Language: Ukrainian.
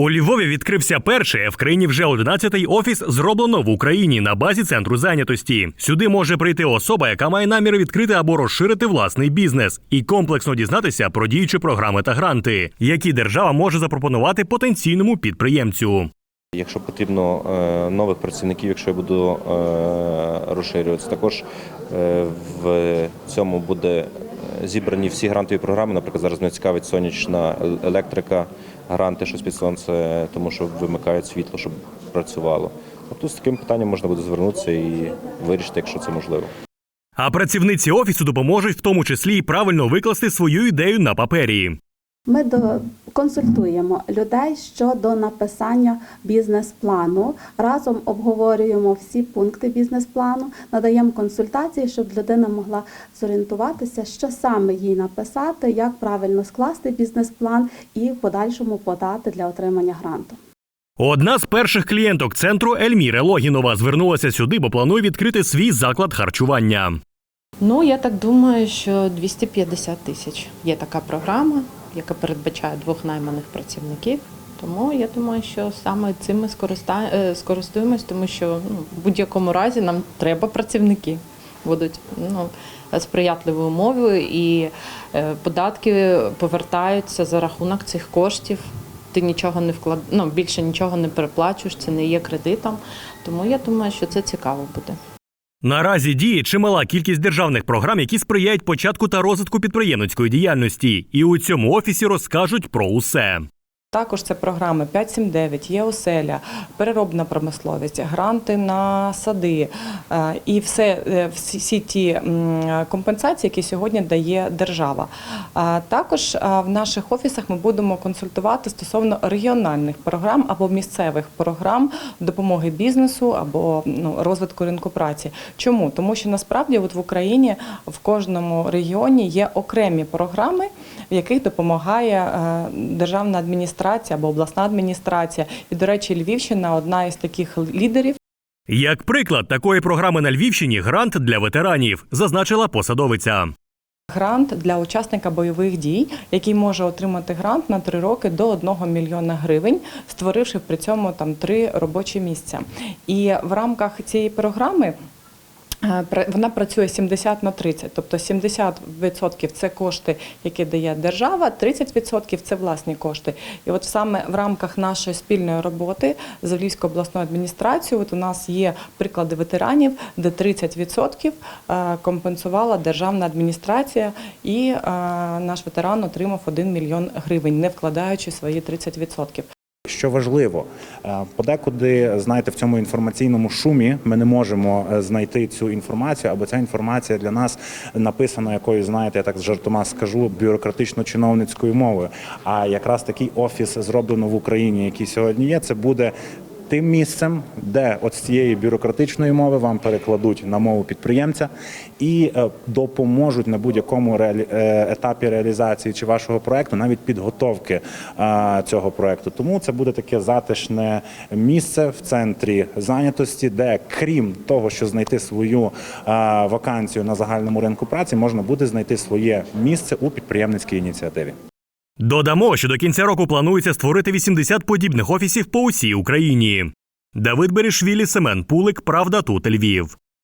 У Львові відкрився перший, в країні вже 11-й офіс зроблено в Україні на базі центру зайнятості. Сюди може прийти особа, яка має наміри відкрити або розширити власний бізнес, і комплексно дізнатися про діючі програми та гранти, які держава може запропонувати потенційному підприємцю. Якщо потрібно е, нових працівників, якщо я буду е, розширюватися, також е, в цьому буде зібрані всі грантові програми. Наприклад, зараз мене цікавить сонячна електрика, гранти, щось під сонце, тому що вимикають світло, щоб працювало. Тобто з таким питанням можна буде звернутися і вирішити, якщо це можливо. А працівниці офісу допоможуть в тому числі й правильно викласти свою ідею на папері. Ми до консультуємо людей щодо написання бізнес-плану. Разом обговорюємо всі пункти бізнес-плану, надаємо консультації, щоб людина могла зорієнтуватися, що саме їй написати, як правильно скласти бізнес-план і в подальшому подати для отримання гранту. Одна з перших клієнток центру Ельміра Логінова звернулася сюди, бо планує відкрити свій заклад харчування. Ну, я так думаю, що 250 тисяч є така програма, яка передбачає двох найманих працівників. Тому я думаю, що саме цим ми скориста- е, тому що ну, в будь-якому разі нам треба працівники. Будуть ну, сприятливі умови, і е, податки повертаються за рахунок цих коштів. Ти нічого не вклад... ну, більше нічого не переплачуєш, це не є кредитом. Тому я думаю, що це цікаво буде. Наразі діє чимала кількість державних програм, які сприяють початку та розвитку підприємницької діяльності, і у цьому офісі розкажуть про усе. Також це програми 579, є оселя, переробна промисловість, гранти на сади е, і все, е, всі, ті компенсації, які сьогодні дає держава. Також е, в наших офісах ми будемо консультувати стосовно регіональних програм або місцевих програм допомоги бізнесу або ну, розвитку ринку праці. Чому? Тому що насправді от в Україні в кожному регіоні є окремі програми, в яких допомагає державна адміністрація або обласна адміністрація. І, до речі, Львівщина одна із таких лідерів. Як приклад такої програми на Львівщині грант для ветеранів, зазначила посадовиця. Грант для учасника бойових дій, який може отримати грант на три роки до 1 мільйона гривень, створивши при цьому там три робочі місця. І в рамках цієї програми. Е, Вона працює 70 на 30, тобто 70% це кошти, які дає держава, 30% це власні кошти. І от саме в рамках нашої спільної роботи з Львівською обласною адміністрацією, от у нас є приклади ветеранів, де 30% е, компенсувала державна адміністрація, і е, наш ветеран отримав 1 мільйон гривень, не вкладаючи свої 30%. Що важливо, е, подекуди знаєте, в цьому інформаційному шумі ми не можемо е, знайти цю інформацію, або ця інформація для нас написана якою, знаєте, я так з жартома скажу, бюрократично-чиновницькою мовою. А якраз такий офіс зроблено в Україні, який сьогодні є, це буде. Тим місцем, де от з цієї бюрократичної мови вам перекладуть на мову підприємця і е, допоможуть на будь-якому е, етапі реалізації чи вашого проекту, навіть підготовки е, цього проекту. Тому це буде таке затишне місце в центрі зайнятості, де крім того, що знайти свою вакансію на загальному ринку праці, можна буде знайти своє місце у підприємницькій ініціативі. Додамо, що до кінця року планується створити 80 подібних офісів по усій Україні. Давид Берішвілі, Семен Пулик, Правда тут Львів.